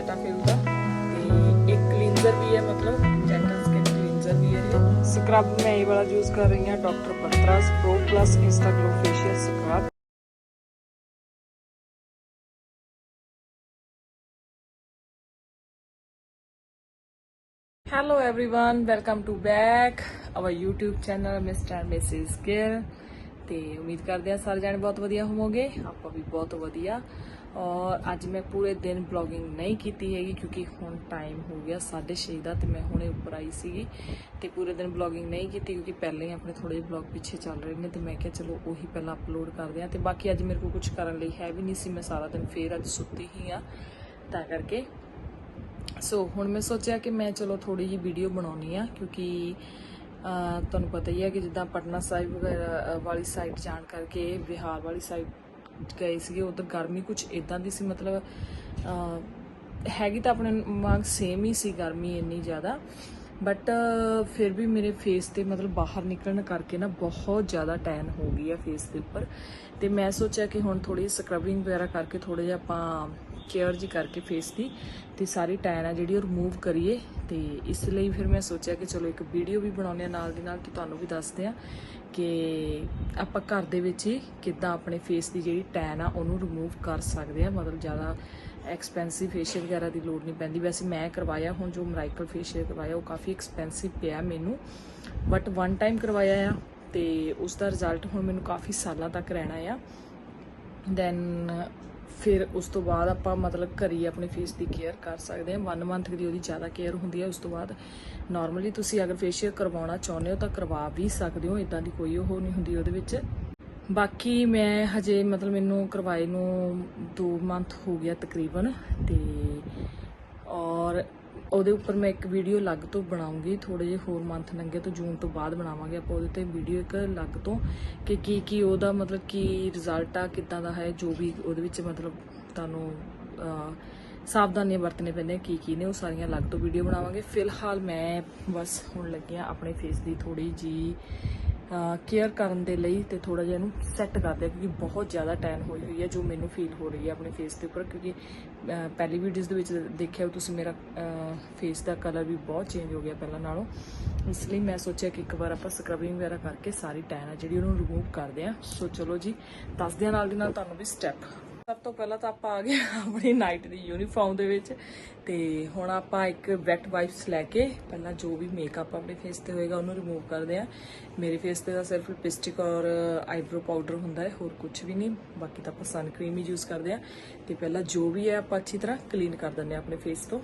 Zeta fill का एक cleanser भी है मतलब जैटा स्किन क्लींजर भी है स्क्रब मैं ये वाला यूज़ कर रही हूँ doctor Batra's pro plus insta glow facial scrub hello everyone welcome to back our YouTube channel mister missus Gill ਤੇ ਉਮੀਦ ਕਰਦੇ ਆ ਸਾਰੇ ਜਾਣੇ ਬਹੁਤ ਵਧੀਆ ਹੋਵੋਗੇ, ਆਪਾਂ ਵੀ ਬਹੁਤ ਵਧੀਆ। ਔਰ ਅੱਜ ਮੈਂ ਪੂਰੇ ਦਿਨ ਬਲੌਗਿੰਗ ਨਹੀਂ ਕੀਤੀ ਹੈਗੀ ਕਿਉਂਕਿ ਹੁਣ ਟਾਈਮ ਹੋ ਗਿਆ 6:30 ਦਾ ਤੇ ਮੈਂ ਹੁਣੇ ਉੱਪਰ ਆਈ ਸੀਗੀ ਤੇ ਪੂਰੇ ਦਿਨ ਬਲੌਗਿੰਗ ਨਹੀਂ ਕੀਤੀ ਕਿਉਂਕਿ ਪਹਿਲੇ ਹੀ ਆਪਣੇ ਥੋੜੇ ਬਲੌਗ ਪਿੱਛੇ ਚੱਲ ਰਹੇ ਨੇ ਤੇ ਮੈਂ ਕਿਹਾ ਚਲੋ ਉਹੀ ਪਹਿਲਾਂ ਅਪਲੋਡ ਕਰਦੇ ਆ ਤੇ ਬਾਕੀ ਅੱਜ ਮੇਰੇ ਕੋਲ ਕੁਝ ਕਰਨ ਲਈ ਹੈ ਵੀ ਨਹੀਂ ਸੀ, ਮੈਂ ਸਾਰਾ ਦਿਨ ਫੇਰ ਅੱਜ ਸੁੱਤੀ ਹੀ ਆ ਤਾਂ ਕਰਕੇ। ਸੋ ਹੁਣ ਮੈਂ ਸੋਚਿਆ ਕਿ ਮੈਂ ਚਲੋ ਥੋੜੀ ਜੀ ਵੀਡੀਓ ਬਣਾਉਣੀ ਆ ਕਿਉਂਕਿ ਤੁਹਾਨੂੰ ਪਤਾ ਹੀ ਹੈ ਕਿ ਜਿੱਦਾਂ ਪਟਨਾ ਸਾਹਿਬ ਵਗੈਰਾ, ਵਾਲੀ ਸਾਈਡ ਜਾਣ ਕਰਕੇ ਬਿਹਾਰ ਵਾਲੀ ਸਾਈਡ ਗਏ ਸੀਗੇ ਉਧਰ ਗਰਮੀ ਕੁਝ ਇਦਾਂ ਦੀ ਸੀ ਮਤਲਬ ਹੈਗੀ ਤਾਂ ਆਪਣੇ ਵਾਂਗ ਸੇਮ ਹੀ ਸੀ ਗਰਮੀ ਇੰਨੀ ਜ਼ਿਆਦਾ ਬਟ ਫਿਰ ਵੀ ਮੇਰੇ ਫੇਸ ਤੇ ਮਤਲਬ ਬਾਹਰ ਨਿਕਲਣ ਕਰਕੇ ਨਾ ਬਹੁਤ ਜ਼ਿਆਦਾ ਟੈਨ ਹੋ ਗਈ ਆ ਫੇਸ ਦੇ ਉੱਪਰ। ਤੇ ਮੈਂ ਸੋਚਿਆ ਕਿ ਹੁਣ ਥੋੜੀ ਸਕਰਬਿੰਗ ਵਗੈਰਾ ਕਰਕੇ ਥੋੜੇ ਜਿਹਾ ਆਪਾਂ ਕੇਅਰ ਜੀ ਕਰਕੇ ਫੇਸ ਦੀ ਤੇ ਸਾਰੀ ਟੈਨ ਆ ਜਿਹੜੀ ਉਹ ਰਿਮੂਵ ਕਰੀਏ ਤੇ ਇਸ ਲਈ ਫਿਰ ਮੈਂ ਸੋਚਿਆ ਕਿ ਚਲੋ ਇੱਕ ਵੀਡੀਓ ਵੀ ਬਣਾਉਂਦੇ ਆ ਨਾਲ ਦੀ ਨਾਲ ਕਿ ਤੁਹਾਨੂੰ ਵੀ ਦੱਸਦੇ ਆ ਕਿ ਆਪਾਂ ਘਰ ਦੇ ਵਿੱਚ ਹੀ ਕਿੱਦਾਂ ਆਪਣੇ ਫੇਸ ਦੀ ਜਿਹੜੀ ਟੈਨ ਆ ਉਹਨੂੰ ਰਿਮੂਵ ਕਰ ਸਕਦੇ ਆ ਮਤਲਬ ਜ਼ਿਆਦਾ ਐਕਸਪੈਂਸਿਵ ਫੇਸ਼ੀਅਲ ਵਗੈਰਾ ਦੀ ਲੋੜ ਨਹੀਂ ਪੈਂਦੀ। ਵੈਸੇ ਮੈਂ ਕਰਵਾਇਆ ਹੁਣ ਜੋ ਮਰਾਈਕਲ ਫੇਸ਼ੀਅਲ ਕਰਵਾਇਆ, ਉਹ ਕਾਫੀ ਐਕਸਪੈਂਸਿਵ ਪਿਆ ਮੈਨੂੰ ਬਟ ਵਨ ਟਾਈਮ ਕਰਵਾਇਆ ਆ ਤੇ ਉਸ ਦਾ ਰਿਜ਼ਲਟ ਹੁਣ ਮੈਨੂੰ ਕਾਫੀ ਸਾਲਾਂ ਤੱਕ ਰਹਿਣਾ ਆ। ਦੈਨ ਫਿਰ ਉਸ ਤੋਂ ਬਾਅਦ ਆਪਾਂ ਮਤਲਬ ਘਰੀ ਆਪਣੇ ਫੇਸ ਦੀ ਕੇਅਰ ਕਰ ਸਕਦੇ ਹਾਂ। 1 ਮੰਥ ਦੀ ਉਹਦੀ ਜ਼ਿਆਦਾ ਕੇਅਰ ਹੁੰਦੀ ਹੈ। ਉਸ ਤੋਂ ਬਾਅਦ ਨਾਰਮਲੀ ਤੁਸੀਂ ਅਗਰ ਫੇਸ਼ੀਅਲ ਕਰਵਾਉਣਾ ਚਾਹੁੰਦੇ ਹੋ ਤਾਂ ਕਰਵਾ ਵੀ ਸਕਦੇ ਹੋ। ਇਦਾਂ ਦੀ ਕੋਈ ਉਹ ਨਹੀਂ ਹੁੰਦੀ ਉਹਦੇ ਵਿੱਚ। ਬਾਕੀ ਮੈਂ ਹਜੇ ਮਤਲਬ ਮੈਨੂੰ ਕਰਵਾਏ ਨੂੰ 2 ਮੰਥ ਹੋ ਗਿਆ ਤਕਰੀਬਨ ਤੇ ਔਰ ਉਹਦੇ ਉੱਪਰ ਮੈਂ ਇੱਕ ਵੀਡੀਓ ਅਲੱਗ ਤੋਂ ਬਣਾਉਂਗੀ ਥੋੜੇ ਜਿਹੇ ਹੋਰ ਮੰਥ ਲੰਘੇ ਤੋਂ ਜੂਨ ਤੋਂ ਬਾਅਦ ਬਣਾਵਾਂਗੇ। ਆਪਾਂ ਉਹਦੇ ਤੇ ਵੀਡੀਓ ਇੱਕ ਅਲੱਗ ਤੋਂ ਕਿ ਕੀ ਕੀ ਉਹਦਾ ਮਤਲਬ ਕੀ ਰਿਜ਼ਲਟ ਆ, ਕਿੱਦਾਂ ਦਾ ਹੈ, ਜੋ ਵੀ ਉਹਦੇ ਵਿੱਚ ਮਤਲਬ ਤੁਹਾਨੂੰ ਸਾਵਧਾਨੀਆਂ ਵਰਤਣੇ ਪੈਂਦੇ ਕੀ ਕੀ ਨੇ, ਉਹ ਸਾਰੀਆਂ ਅਲੱਗ ਤੋਂ ਵੀਡੀਓ ਬਣਾਵਾਂਗੇ। ਫਿਲਹਾਲ ਮੈਂ ਬਸ ਹੁਣ ਲੱਗਿਆ ਆਪਣੇ ਫੇਸ ਦੀ ਥੋੜੀ ਜੀ ਕੇਅਰ ਕਰਨ ਦੇ ਲਈ ਤੇ ਥੋੜਾ ਜਿਹਾ ਇਹਨੂੰ ਸੈੱਟ ਕਰਦੇ ਕਿਉਂਕਿ ਬਹੁਤ ਜ਼ਿਆਦਾ ਟੈਨ ਹੋਈ ਹੋਈ ਹੈ ਜੋ ਮੈਨੂੰ ਫੀਲ ਹੋ ਰਹੀ ਹੈ ਆਪਣੇ ਫੇਸ ਦੇ ਉੱਪਰ ਕਿਉਂਕਿ ਪਹਿਲੀ ਵੀਡੀਓਜ਼ ਦੇ ਵਿੱਚ ਦੇਖਿਆ ਹੋ ਤੁਸੀਂ ਮੇਰਾ ਫੇਸ ਦਾ ਕਲਰ ਵੀ ਬਹੁਤ ਚੇਂਜ ਹੋ ਗਿਆ ਪਹਿਲਾਂ ਨਾਲੋਂ। ਇਸ ਲਈ ਮੈਂ ਸੋਚਿਆ ਕਿ ਇੱਕ ਵਾਰ ਆਪਾਂ ਸਕਰਬਿੰਗ ਵਗੈਰਾ ਕਰਕੇ ਸਾਰੀ ਟੈਨ ਆ ਜਿਹੜੀ ਉਹਨੂੰ ਰਿਮੂਵ ਕਰਦੇ ਆ ਸੋ ਚਲੋ ਜੀ ਦੱਸਦੇ ਆ ਨਾਲ ਦੀ ਨਾਲ ਤੁਹਾਨੂੰ ਵੀ ਸਟੈਪ ਸਭ ਤੋਂ ਪਹਿਲਾਂ ਤਾਂ ਆਪਾਂ ਆ ਗਏ ਆਪਣੀ ਨਾਈਟ ਦੀ ਯੂਨੀਫਾਰਮ ਦੇ ਵਿੱਚ ਤੇ ਹੁਣ ਆਪਾਂ ਇੱਕ ਵੈਟ ਵਾਈਪਸ ਲੈ ਕੇ ਪਹਿਲਾਂ ਜੋ ਵੀ ਮੇਕਅਪ ਆਪਣੇ ਫੇਸ ਤੇ ਹੋਏਗਾ ਉਹਨੂੰ ਰਿਮੂਵ ਕਰਦੇ ਆ ਮੇਰੇ ਫੇਸ ਤੇ ਤਾਂ ਸਿਰਫ ਲਿਪਸਟਿਕ ਔਰ ਆਈਬ੍ਰੋ ਪਾਊਡਰ ਹੁੰਦਾ ਹੈ, ਹੋਰ ਕੁਝ ਵੀ ਨਹੀਂ। ਬਾਕੀ ਤਾਂ ਆਪਾਂ ਸਨ ਕਰੀਮ ਹੀ ਯੂਜ਼ ਕਰਦੇ ਆ ਤੇ ਪਹਿਲਾਂ ਜੋ ਵੀ ਹੈ ਆਪਾਂ ਅੱਛੀ ਤਰ੍ਹਾਂ ਕਲੀਨ ਕਰ ਦਿੰਦੇ ਆ ਆਪਣੇ ਫੇਸ ਤੋਂ।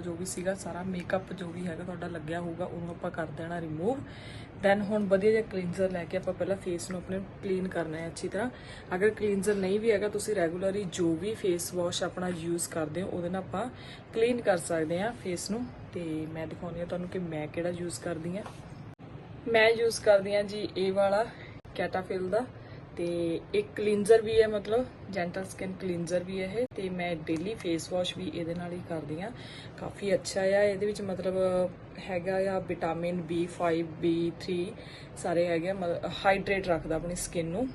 ਵਗੈਰਾ ਜੋ ਵੀ ਸੀਗਾ, ਸਾਰਾ ਮੇਕਅਪ ਜੋ ਵੀ ਹੈਗਾ ਤੁਹਾਡਾ ਲੱਗਿਆ ਹੋਊਗਾ, ਉਹਨੂੰ ਆਪਾਂ ਕਰ ਦੇਣਾ ਰਿਮੂਵ ਦੈਨ ਹੁਣ ਵਧੀਆ ਜਿਹਾ ਕਲੀਨਜ਼ਰ ਲੈ ਕੇ ਆਪਾਂ ਪਹਿਲਾਂ ਫੇਸ ਨੂੰ ਆਪਣੇ ਕਲੀਨ ਕਰਨਾ ਹੈ ਅੱਛੀ ਤਰ੍ਹਾਂ। ਅਗਰ ਕਲੀਨਜ਼ਰ ਨਹੀਂ ਵੀ ਹੈਗਾ, ਤੁਸੀਂ ਰੈਗੂਲਰਲੀ ਜੋ ਵੀ ਫੇਸ ਵਾਸ਼ ਆਪਣਾ ਯੂਜ਼ ਕਰਦੇ ਹੋ, ਉਹਦੇ ਨਾਲ ਆਪਾਂ ਕਲੀਨ ਕਰ ਸਕਦੇ ਹਾਂ ਫੇਸ ਨੂੰ। ਤੇ ਮੈਂ ਦਿਖਾਉਂਦੀ ਹਾਂ ਤੁਹਾਨੂੰ ਕਿ ਮੈਂ ਕਿਹੜਾ ਯੂਜ਼ ਕਰਦੀ ਹਾਂ। ਮੈਂ ਯੂਜ਼ ਕਰਦੀ ਹਾਂ ਜੀ ਇਹ ਵਾਲਾ ਕੈਟਾਫਿਲ ਦਾ। ਤੇ ਇੱਕ ਕਲੀਨਜ਼ਰ ਵੀ ਹੈ, ਮਤਲਬ ਜੈਂਟਲ ਸਕਿਨ ਕਲੀਨਜ਼ਰ ਵੀ ਹੈ ਇਹ, ਤੇ ਮੈਂ ਡੇਲੀ ਫੇਸ ਵਾਸ਼ ਵੀ ਇਹਦੇ ਨਾਲ ਹੀ ਕਰਦੀ ਹਾਂ। ਕਾਫੀ ਅੱਛਾ ਆ, ਇਹਦੇ ਵਿੱਚ ਮਤਲਬ ਹੈਗਾ ਆ ਵਿਟਾਮਿਨ B5 B3 ਸਾਰੇ ਹੈਗੇ ਆ ਹਾਈਡਰੇਟ ਰੱਖਦਾ ਆਪਣੀ ਸਕਿਨ ਨੂੰ।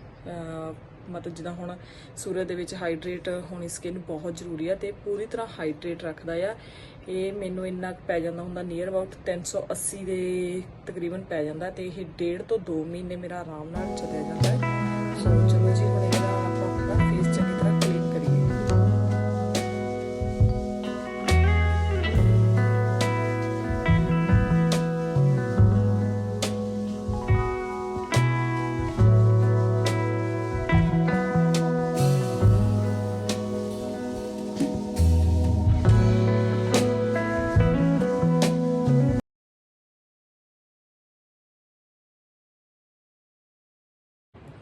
ਮਤਲਬ ਜਿੱਦਾਂ ਹੁਣ ਸੂਰਜ ਦੇ ਵਿੱਚ ਹਾਈਡਰੇਟ ਹੋਣੀ ਸਕਿਨ ਬਹੁਤ ਜ਼ਰੂਰੀ ਆ ਤੇ ਪੂਰੀ ਤਰ੍ਹਾਂ ਹਾਈਡਰੇਟ ਰੱਖਦਾ ਆ। ਇਹ ਮੈਨੂੰ ਇੰਨਾ ਕੁ ਪੈ ਜਾਂਦਾ ਹੁੰਦਾ ਨੀਅਰ ਅਬਾਊਟ 380 ਦੇ ਤਕਰੀਬਨ ਪੈ ਜਾਂਦਾ ਤੇ ਇਹ ਡੇਢ ਤੋਂ 2 ਮਹੀਨੇ ਮੇਰਾ ਆਰਾਮ ਨਾਲ ਚੱਲਿਆ ਜਾਂਦਾ ਹੈ। ਸੋ ਚਲੋ ਜੀ ਹੁਣ ਇਹਦਾ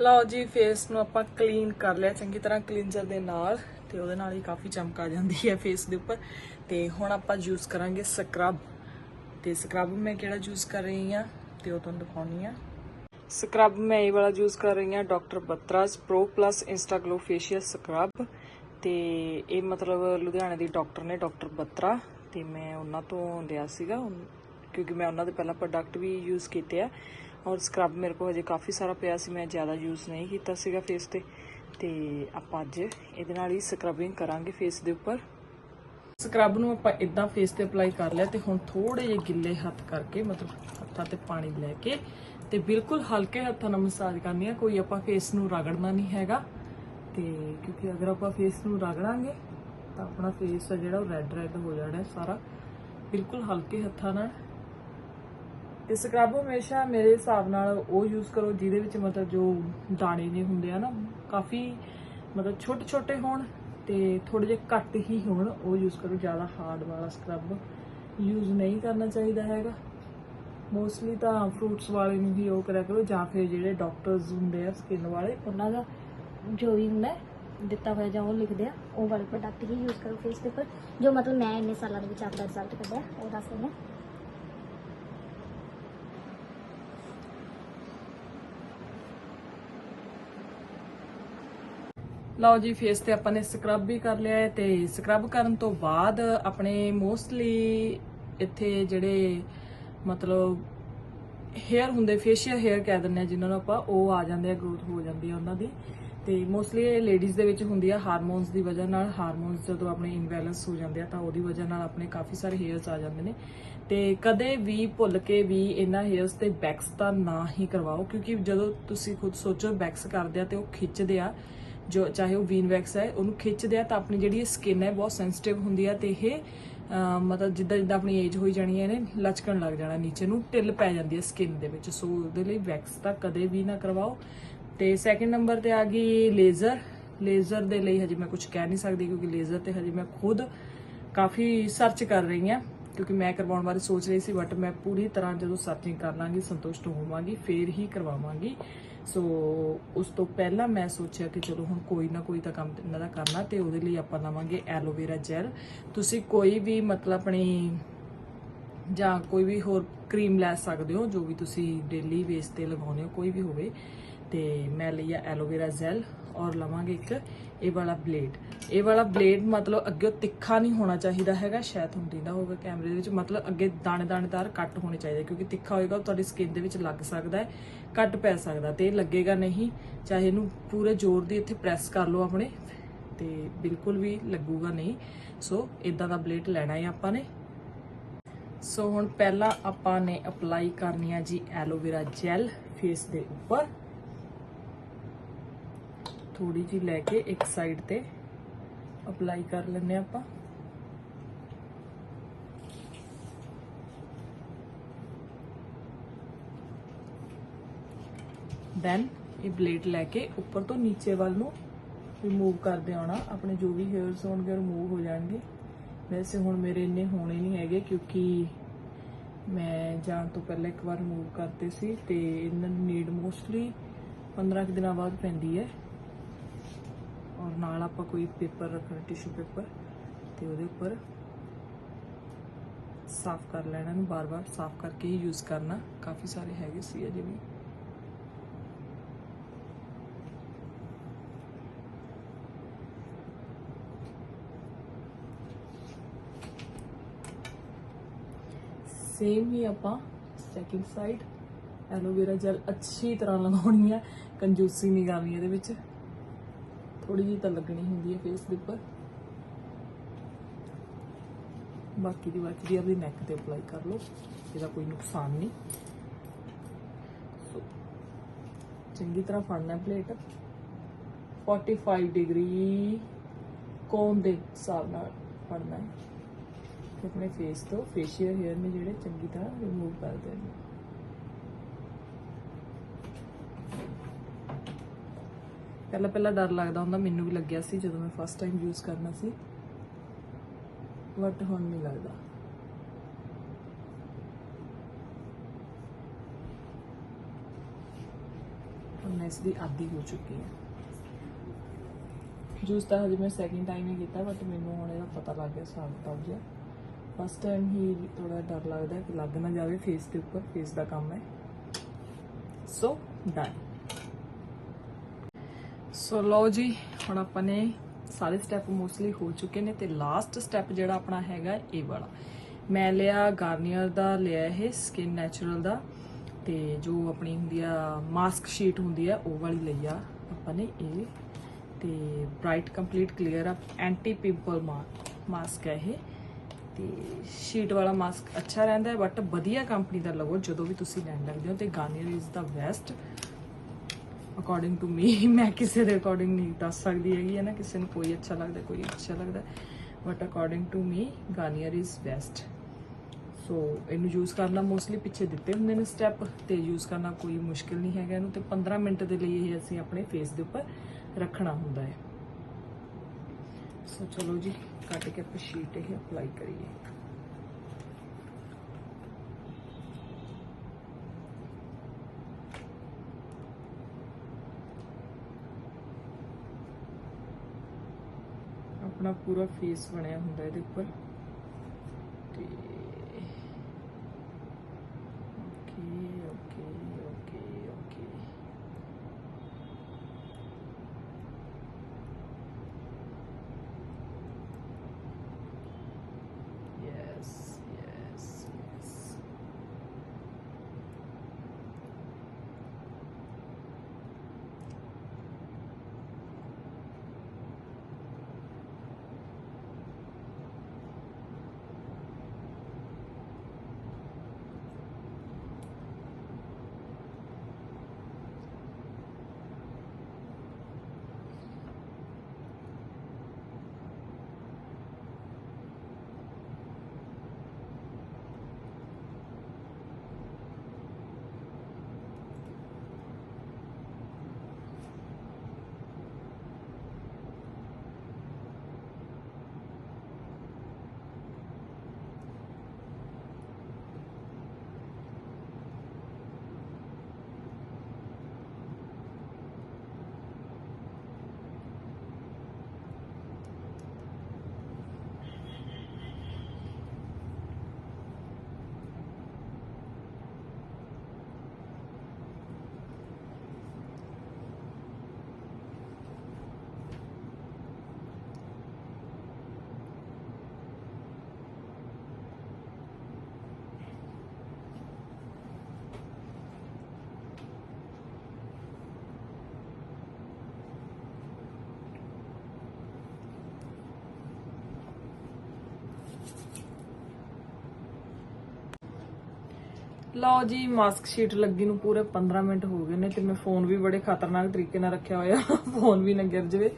ਲਓ ਜੀ ਫੇਸ ਨੂੰ ਆਪਾਂ ਕਲੀਨ ਕਰ ਲਿਆ, ਚੰਗੀ ਤਰ੍ਹਾਂ ਕਲੀਨਜ਼ਰ ਦੇ ਨਾਲ, ਤੇ ਉਹਦੇ ਨਾਲ ਹੀ ਕਾਫੀ ਚਮਕ ਆ ਜਾਂਦੀ ਹੈ ਫੇਸ ਦੇ ਉੱਪਰ। ਤੇ ਹੁਣ ਆਪਾਂ ਯੂਜ਼ ਕਰਾਂਗੇ ਸਕਰਬ ਤੇ ਸਕਰਬ ਮੈਂ ਕਿਹੜਾ ਯੂਜ਼ ਕਰ ਰਹੀ ਆ ਤੇ ਉਹ ਤੁਹਾਨੂੰ ਦਿਖਾਉਣੀ ਆ। ਸਕਰਬ ਮੈਂ ਇਹ ਵਾਲਾ ਯੂਜ਼ ਕਰ ਰਹੀ ਆ doctor Batra's pro plus insta glow facial scrub ਤੇ ਇਹ ਮਤਲਬ ਲੁਧਿਆਣੇ ਦੀ ਡਾਕਟਰ ਨੇ ਡਾਕਟਰ ਬੱਤਰਾ ਤੇ ਮੈਂ ਉਹਨਾਂ ਤੋਂ ਲਿਆ ਸੀਗਾ ਕਿਉਂਕਿ ਮੈਂ ਉਹਨਾਂ ਦੇ ਪਹਿਲਾਂ ਪ੍ਰੋਡਕਟ ਵੀ ਯੂਜ਼ ਕੀਤੇ ਆ। ਔਰ ਸਕਰਬ ਮੇਰੇ ਕੋਲ ਹਜੇ ਕਾਫੀ ਸਾਰਾ ਪਿਆ ਸੀ, ਮੈਂ ਜ਼ਿਆਦਾ ਯੂਜ਼ ਨਹੀਂ ਕੀਤਾ ਸੀਗਾ ਫੇਸ ਤੇ। ਤੇ ਆਪਾਂ ਅੱਜ ਇਹਦੇ ਨਾਲ ਹੀ ਸਕਰਬਿੰਗ ਕਰਾਂਗੇ ਫੇਸ ਦੇ ਉੱਪਰ। ਸਕਰਬ ਨੂੰ ਆਪਾਂ ਇਦਾਂ ਫੇਸ ਤੇ ਅਪਲਾਈ ਕਰ ਲਿਆ ਤੇ ਹੁਣ ਥੋੜੇ ਜਿਹੇ ਗਿੱਲੇ ਹੱਥ ਕਰਕੇ, ਮਤਲਬ ਹੱਥਾਂ ਤੇ ਪਾਣੀ ਲੈ ਕੇ ਤੇ ਬਿਲਕੁਲ ਹਲਕੇ ਹੱਥਾਂ ਨਾਲ ਮਸਾਜ ਕਰਨੀ ਹੈ ਕੋਈ ਆਪਾਂ ਫੇਸ ਨੂੰ ਰਗੜਨਾ ਨਹੀਂ ਹੈਗਾ। ਤੇ ਕਿਉਂਕਿ ਅਗਰ ਆਪਾਂ ਫੇਸ ਨੂੰ ਰਗੜਾਂਗੇ, ਤਾਂ ਆਪਣਾ ਫੇਸ ਆ ਜਿਹੜਾ ਉਹ ਰੈੱਡ ਰੈੱਡ ਹੋ ਜਾਣਾ ਸਾਰਾ। ਬਿਲਕੁਲ ਹਲਕੇ ਹੱਥਾਂ ਨਾਲ। ਤੇ ਸਕਰਬ ਹਮੇਸ਼ਾ ਮੇਰੇ ਹਿਸਾਬ ਨਾਲ ਉਹ ਯੂਜ਼ ਕਰੋ ਜਿਹਦੇ ਵਿੱਚ ਮਤਲਬ ਜੋ ਦਾਣੇ ਨੇ ਹੁੰਦੇ ਆ ਨਾ, ਕਾਫੀ ਮਤਲਬ ਛੋਟੇ ਛੋਟੇ ਹੋਣ ਤੇ ਥੋੜੇ ਜਿਹੇ ਘੱਟ ਹੀ ਹੋਣ, ਉਹ ਯੂਜ਼ ਕਰੋ, ਜ਼ਿਆਦਾ ਹਾਰਡ ਵਾਲਾ ਸਕਰਬ ਯੂਜ਼ ਨਹੀਂ ਕਰਨਾ ਚਾਹੀਦਾ ਹੈਗਾ। ਮੋਸਟਲੀ ਤਾਂ ਫਰੂਟਸ ਵਾਲੇ ਨੂੰ ਹੀ ਉਹ ਕਰਿਆ ਕਰੋ, ਜਾਂ ਫਿਰ ਜਿਹੜੇ ਡਾਕਟਰਸ ਹੁੰਦੇ ਆ ਸਕਿਨ ਵਾਲੇ, ਉਹਨਾਂ ਦਾ ਜੋ ਵੀ ਹੁੰਦਾ ਦਿੱਤਾ ਹੋਇਆ ਜਾਂ ਉਹ ਲਿਖਦੇ ਆ, ਉਹ ਵਾਲੇ ਪ੍ਰੋਡਕਟ ਹੀ ਯੂਜ਼ ਕਰੋ ਫੇਸ ਦੇ ਉੱਪਰ ਜੋ ਮਤਲਬ ਮੈਂ ਇੰਨੇ ਸਾਲਾਂ ਦੇ ਵਿੱਚ ਆਪਦਾ ਰਿਜ਼ਲਟ ਕੱਢਿਆ, ਉਹ ਦੱਸ ਦਿੰਦਾ ਲਓ ਜੀ ਫੇਸ ਤੇ ਆਪਾਂ ਨੇ ਸਕਰਬ ਵੀ ਕਰ ਲਿਆ ਹੈ ਤੇ ਸਕਰਬ ਕਰਨ ਤੋਂ ਬਾਅਦ ਆਪਣੇ ਮੋਸਟਲੀ ਇੱਥੇ ਜਿਹੜੇ ਮਤਲਬ ਹੇਅਰ ਹੁੰਦੇ ਫੇਸ਼ੀਅਲ ਹੇਅਰ ਕਹਿ ਦਿੰਦੇ ਆ ਜਿਨ੍ਹਾਂ ਨੂੰ ਆਪਾਂ, ਉਹ ਆ ਜਾਂਦੇ ਆ ਗਰੋਥ ਹੋ ਜਾਂਦੀ ਆ ਉਹਨਾਂ ਦੀ। ਤੇ ਮੋਸਟਲੀ ਇਹ ਲੇਡੀਜ਼ ਦੇ ਵਿੱਚ ਹੁੰਦੀ ਆ ਹਾਰਮੋਨਸ ਦੀ ਵਜ੍ਹਾ ਨਾਲ ਹਾਰਮੋਨਸ ਜਦੋਂ ਆਪਣੇ ਇਨਬੈਲੈਂਸ ਹੋ ਜਾਂਦੇ ਆ ਤਾਂ ਉਹਦੀ ਵਜ੍ਹਾ ਨਾਲ ਆਪਣੇ ਕਾਫੀ ਸਾਰੇ ਹੇਅਰਸ ਆ ਜਾਂਦੇ ਨੇ। ਤੇ ਕਦੇ ਵੀ ਭੁੱਲ ਕੇ ਵੀ ਇਹਨਾਂ ਹੇਅਰਸ ਤੇ ਬੈਕਸ ਤਾਂ ਨਾ ਹੀ ਕਰਵਾਓ, ਕਿਉਂਕਿ ਜਦੋਂ ਤੁਸੀਂ ਖੁਦ ਸੋਚੋ ਬੈਕਸ ਕਰਦੇ ਆ ਤੇ ਉਹ ਖਿੱਚਦੇ ਆ ਜੋ ਚਾਹੇ ਉਹ ਵੀਨ ਵੈਕਸ ਹੈ, ਉਹਨੂੰ ਖਿੱਚਦੇ ਆ ਤਾਂ ਆਪਣੀ ਜਿਹੜੀ ਸਕਿਨ ਹੈ ਬਹੁਤ ਸੈਂਸਿਟਿਵ ਹੁੰਦੀ ਆ ਤੇ ਇਹ ਮਤਲਬ ਜਿੱਦਾਂ ਜਿੱਦਾਂ ਆਪਣੀ ਏਜ ਹੋਈ ਜਾਣੀ ਹੈ, ਇਹਨੇ ਲਚਕਣ ਲੱਗ ਜਾਣਾ ਨੀਚੇ ਨੂੰ, ਢਿੱਲ ਪੈ ਜਾਂਦੀ ਹੈ ਸਕਿਨ ਦੇ ਵਿੱਚ। ਸੋ ਉਹਦੇ ਲਈ ਵੈਕਸ ਤਾਂ ਕਦੇ ਵੀ ਨਾ ਕਰਵਾਓ। ਤੇ ਸੈਕਿੰਡ ਨੰਬਰ ਤੇ ਆ ਗਈ ਲੇਜ਼ਰ ਲੇਜ਼ਰ ਦੇ ਲਈ ਹਜੇ ਮੈਂ ਕੁਝ ਕਹਿ ਨਹੀਂ ਸਕਦੀ ਕਿਉਂਕਿ ਲੇਜ਼ਰ ਤੇ ਹਜੇ ਮੈਂ ਖੁਦ ਕਾਫੀ ਸਰਚ ਕਰ ਰਹੀ ਹਾਂ, ਕਿਉਂਕਿ ਮੈਂ ਕਰਵਾਉਣ ਬਾਰੇ ਸੋਚ ਰਹੀ ਸੀ ਬਟ ਮੈਂ ਪੂਰੀ ਤਰ੍ਹਾਂ ਜਦੋਂ ਸਰਚਿੰਗ ਕਰ ਲਾਂਗੀ, ਸੰਤੁਸ਼ਟ ਹੋਵਾਂਗੀ, ਫੇਰ ਹੀ ਕਰਵਾਵਾਂਗੀ। ਸੋ ਉਸ ਤੋਂ ਪਹਿਲਾਂ ਮੈਂ ਸੋਚਿਆ ਕਿ ਚਲੋ ਹੁਣ ਕੋਈ ਨਾ ਕੋਈ ਤਾਂ ਕੰਮ ਇਹਨਾਂ ਦਾ ਕਰਨਾ ਤੇ ਉਹਦੇ ਲਈ ਆਪਾਂ ਲਵਾਂਗੇ ਐਲੋਵੇਰਾ ਜੈਲ ਤੁਸੀਂ ਕੋਈ ਵੀ ਮਤਲਬ ਆਪਣੀ ਜਾਂ ਕੋਈ ਵੀ ਹੋਰ ਕਰੀਮ ਲੈ ਸਕਦੇ ਹੋ ਜੋ ਵੀ ਤੁਸੀਂ ਡੇਲੀ ਬੇਸ ਤੇ ਲਗਾਉਂਦੇ ਹੋ, ਕੋਈ ਵੀ ਹੋਵੇ, ਤੇ ਮੈਂ ਲਈ ਆ ਐਲੋਵੇਰਾ ਜੈਲ ਔਰ ਲਵਾਂਗੇ ਇੱਕ, ਇਹ ਵਾਲਾ ਬਲੇਡ ਇਹ ਵਾਲਾ ਬਲੇਡ ਮਤਲਬ ਅੱਗੇ ਤਿੱਖਾ ਨਹੀਂ ਹੋਣਾ ਚਾਹੀਦਾ ਹੈਗਾ, ਸ਼ਾਇਦ ਤੁਹਾਨੂੰ ਦਿੰਦਾ ਹੋਵੇ ਕੈਮਰੇ ਦੇ ਵਿੱਚ, ਮਤਲਬ ਅੱਗੇ ਦਾਣੇ ਦਾਣੇਦਾਰ ਕੱਟ ਹੋਣੇ ਚਾਹੀਦੇ, ਕਿਉਂਕਿ ਤਿੱਖਾ ਹੋਏਗਾ, ਉਹ ਤੁਹਾਡੀ ਸਕਿਨ ਦੇ ਵਿੱਚ ਲੱਗ ਸਕਦਾ ਹੈ, ਕੱਟ ਪੈ ਸਕਦਾ ਤੇ ਇਹ ਲੱਗੇਗਾ ਨਹੀਂ, ਚਾਹੇ ਇਹਨੂੰ ਪੂਰੇ ਜ਼ੋਰ ਦੀ ਇੱਥੇ ਪ੍ਰੈਸ ਕਰ ਲਓ ਆਪਣੇ, ਤੇ ਬਿਲਕੁਲ ਵੀ ਲੱਗੂਗਾ ਨਹੀਂ। ਸੋ ਇਦਾਂ ਦਾ ਬਲੇਡ ਲੈਣਾ ਹੈ ਆਪਾਂ ਨੇ। ਸੋ ਹੁਣ ਪਹਿਲਾਂ ਆਪਾਂ ਨੇ ਅਪਲਾਈ ਕਰਨੀ ਆ ਜੀ ਐਲੋਵੇਰਾ ਜੈਲ ਫੇਸ ਦੇ ਉੱਪਰ। ਥੋੜੀ ਜੀ ਲੈ ਕੇ ਇੱਕ ਸਾਈਡ ਤੇ ਅਪਲਾਈ ਕਰ ਲੈਂਦੇ ਹਾਂ ਆਪਾਂ। ਦੈਨ ਇਹ ਬਲੇਡ ਲੈ ਕੇ ਉੱਪਰ ਤੋਂ ਨੀਚੇ ਵੱਲ ਨੂੰ ਰਿਮੂਵ ਕਰਦੇ ਆਉਣਾ। ਆਪਣੇ ਜੋ ਵੀ ਹੇਅਰਸ ਹੋਣਗੇ ਰਿਮੂਵ ਹੋ ਜਾਣਗੇ। ਵੈਸੇ ਹੁਣ ਮੇਰੇ ਇੰਨੇ ਹੋਣੇ ਨਹੀਂ ਹੈਗੇ ਕਿਉਂਕਿ ਮੈਂ ਜਾਣ ਤੋਂ ਪਹਿਲਾਂ ਇੱਕ ਵਾਰ ਰਿਮੂਵ ਕਰਤੇ ਸੀ ਤੇ ਇਹਨਾਂ ਦੀ ਨੀਡ ਮੋਸਟਲੀ 15 ਕੁ ਦਿਨਾਂ ਬਾਅਦ ਪੈਂਦੀ ਹੈ। ਔਰ ਨਾਲ ਆਪਾਂ ਕੋਈ ਪੇਪਰ ਰੱਖਣਾ ਟਿਸ਼ੂ ਪੇਪਰ ਤੇ ਉਹਦੇ ਉੱਪਰ ਸਾਫ਼ ਕਰ ਲੈਣਾ ਨੂੰ ਬਾਰ-ਬਾਰ ਸਾਫ਼ ਕਰਕੇ ਹੀ ਯੂਜ਼ ਕਰਨਾ। ਕਾਫੀ ਸਾਰੇ ਹੈਗੇ ਸੀ ਅਜੇ ਵੀ। ਸੇਮ ਹੀ ਆਪਾਂ ਸੈਕਿੰਡ ਸਾਈਡ ਐਲੋਵੇਰਾ ਜੈਲ ਅੱਛੀ ਤਰ੍ਹਾਂ ਲਗਾਉਣੀ ਹੈ ਕੰਜੂਸੀ ਨਹੀਂ ਕਰਨੀ ਇਹਦੇ ਵਿੱਚ। ਥੋੜੀ ਜਿਹੀ ਤਾਂ ਲੱਗਣੀ ਹੁੰਦੀ ਹੈ ਫੇਸ ਦੇ ਉੱਪਰ। ਬਾਕੀ ਦੀ ਬਾਕੀ ਦੀ ਆਪਣੀ ਨੈਕ ਤੇ ਅਪਲਾਈ ਕਰ ਲਓ, ਇਹਦਾ ਕੋਈ ਨੁਕਸਾਨ ਨਹੀਂ। ਸੋ ਚੰਗੀ ਤਰ੍ਹਾਂ ਫੜਨਾ ਪਲੇਟ 45 ਡਿਗਰੀ ਕੋਨ ਦੇ ਹਿਸਾਬ ਨਾਲ ਫੜਨਾ ਹੈ। ਤੇ ਆਪਣੇ ਫੇਸ ਤੋਂ ਫੇਸ਼ੀਅਲ ਹੇਅਰ ਨੇ ਜਿਹੜੇ ਚੰਗੀ ਤਰ੍ਹਾਂ ਰਿਮੂਵ ਕਰ ਦੇਣੇ। ਪਹਿਲਾਂ ਪਹਿਲਾਂ ਡਰ ਲੱਗਦਾ ਹੁੰਦਾ, ਮੈਨੂੰ ਵੀ ਲੱਗਿਆ ਸੀ ਜਦੋਂ ਮੈਂ ਫਸਟ ਟਾਈਮ ਯੂਜ਼ ਕਰਨਾ ਸੀ। ਬਟ ਹੁਣ ਨਹੀਂ ਲੱਗਦਾ। ਮੈਂ ਇਸ ਦੀ ਆਦੀ ਹੋ ਚੁੱਕੀ ਹਾਂ। ਜੂਸ ਤਾਂ ਹਜੇ ਮੈਂ ਸੈਕਿੰਡ ਟਾਈਮ ਹੀ ਕੀਤਾ ਬਟ ਮੈਨੂੰ ਹੁਣ ਇਹਦਾ ਪਤਾ ਲੱਗ ਗਿਆ ਸਾਬ ਤਾਂ ਜਿਹਾ ਫਸਟ ਟਾਈਮ ਹੀ ਥੋੜਾ ਡਰ ਲੱਗਦਾ ਕਿ ਲੱਗ ਨਾ ਜਾਵੇ ਫੇਸ ਦੇ ਉੱਪਰ ਫੇਸ ਦਾ ਕੰਮ ਹੈ। ਸੋ ਡਨ ਸੋ ਲਓ ਜੀ, ਹੁਣ ਆਪਾਂ ਨੇ ਸਾਰੇ ਸਟੈਪ ਮੋਸਟਲੀ ਹੋ ਚੁੱਕੇ ਨੇ ਤੇ ਲਾਸਟ ਸਟੈਪ ਜਿਹੜਾ ਆਪਣਾ ਹੈਗਾ ਇਹ ਵਾਲਾ। ਮੈਂ ਲਿਆ ਗਾਰਨੀਅਰ ਦਾ, ਲਿਆ ਇਹ ਸਕਿਨ ਨੈਚੁਰਲ ਦਾ ਤੇ ਜੋ ਆਪਣੀ ਹੁੰਦੀ ਆ ਮਾਸਕ ਸ਼ੀਟ ਹੁੰਦੀ ਆ, ਉਹ ਵਾਲੀ ਲਈ ਆ ਆਪਾਂ ਨੇ ਇਹ। ਤੇ bright complete clear up anti pimple mask ਹੈ ਇਹ। ਤੇ ਸ਼ੀਟ ਵਾਲਾ ਮਾਸਕ ਅੱਛਾ ਰਹਿੰਦਾ ਹੈ ਬਟ ਵਧੀਆ ਕੰਪਨੀ ਦਾ ਲਵੋ, ਜਦੋਂ ਵੀ ਤੁਸੀਂ ਲੈਣ ਲੱਗਦੇ ਹੋ ਤੇ Garnier is the best according to me ਮੈਂ ਕਿਸੇ ਦੇ ਅਕੋਰਡਿੰਗ ਨਹੀਂ ਦੱਸ ਸਕਦੀ ਹੈਗੀ, ਹੈ ਨਾ? ਕਿਸੇ ਨੂੰ ਕੋਈ ਅੱਛਾ ਲੱਗਦਾ, ਕੋਈ ਅੱਛਾ ਲੱਗਦਾ। But according to me Garnier is best so ਇਹਨੂੰ ਯੂਜ਼ ਕਰਨਾ ਮੋਸਟਲੀ ਪਿੱਛੇ ਦਿੱਤੇ ਹੁੰਦੇ ਨੇ ਸਟੈਪ ਤੇ ਯੂਜ਼ ਕਰਨਾ ਕੋਈ ਮੁਸ਼ਕਿਲ ਨਹੀਂ ਹੈਗਾ ਇਹਨੂੰ ਤੇ 15 ਮਿੰਟ ਦੇ ਲਈ ਇਹ ਅਸੀਂ ਆਪਣੇ ਫੇਸ ਦੇ ਉੱਪਰ ਰੱਖਣਾ ਹੁੰਦਾ ਹੈ। ਸੋ ਚਲੋ ਜੀ, ਕੱਟ ਕੇ ਆਪਾਂ ਸ਼ੀਟ ਇਹ ਅਪਲਾਈ ਕਰੀਏ। ਆਪਣਾ ਪੂਰਾ ਫੇਸ ਬਣਿਆ ਹੁੰਦਾ ਇਹਦੇ ਉੱਪਰ। ਲਓ ਜੀ ਮਾਸਕ ਸ਼ੀਟ ਲੱਗੀ ਨੂੰ ਪੂਰੇ 15 ਮਿੰਟ ਹੋ ਗਏ ਨੇ ਤੇ ਮੈਂ ਫੋਨ ਵੀ ਬੜੇ ਖਤਰਨਾਕ ਤਰੀਕੇ ਨਾਲ ਰੱਖਿਆ ਹੋਇਆ। ਫੋਨ ਵੀ ਨਾ ਗਿਰ ਜਵੇ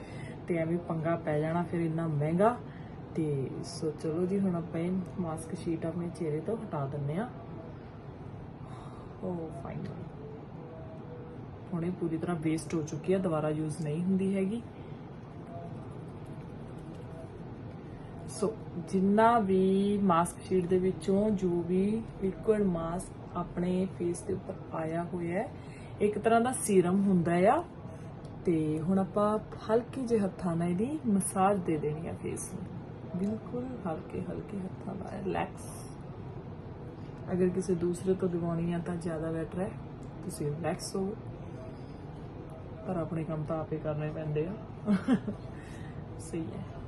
ਤੇ ਐਵੇਂ ਪੰਗਾ ਪੈ ਜਾਣਾ ਫਿਰ ਇੰਨਾ ਮਹਿੰਗਾ। ਤੇ ਸੋ ਚਲੋ ਜੀ, ਹੁਣ ਆਪਾਂ ਇਹ ਮਾਸਕ ਸ਼ੀਟ ਆਪਣੇ ਚਿਹਰੇ ਤੋਂ ਹਟਾ ਦਿੰਨੇ ਆ ਓ ਫਾਈਨਲ ਹੁਣ ਇਹ ਪੂਰੀ ਤਰ੍ਹਾਂ ਵੇਸਟ ਹੋ ਚੁੱਕੀ ਹੈ ਦੁਬਾਰਾ ਯੂਜ਼ ਨਹੀਂ ਹੁੰਦੀ ਹੈਗੀ। ਸੋ, ਜਿੰਨਾ ਵੀ ਮਾਸਕ ਸ਼ੀਟ ਦੇ ਵਿੱਚੋਂ ਜੋ ਵੀ ਲਿਕੁਇਡ ਮਾਸਕ ਆਪਣੇ ਫੇਸ ਦੇ ਉੱਪਰ ਪਾਇਆ ਹੋਇਆ ਹੈ, ਇੱਕ ਤਰ੍ਹਾਂ ਦਾ ਸੀਰਮ ਹੁੰਦਾ ਆ। ਤੇ ਹੁਣ ਆਪਾਂ ਹਲਕੇ ਜਿਹੇ ਹੱਥਾਂ ਨਾਲ ਇਹਦੀ ਮਸਾਜ ਦੇ ਦੇਣੀ ਆ ਫੇਸ ਨੂੰ। ਬਿਲਕੁਲ ਹਲਕੇ ਹਲਕੇ ਹੱਥਾਂ ਨਾਲ ਰਿਲੈਕਸ ਅਗਰ ਕਿਸੇ ਦੂਸਰੇ ਤੋਂ ਦਿਵਾਉਣੀ ਆ ਤਾਂ ਜ਼ਿਆਦਾ ਬੈਟਰ ਹੈ। ਤੁਸੀਂ ਰਿਲੈਕਸ ਹੋ। ਪਰ ਆਪਣੇ ਕੰਮ ਤਾਂ ਆਪੇ ਕਰਨੇ ਪੈਂਦੇ ਆ। ਸਹੀ ਹੈ।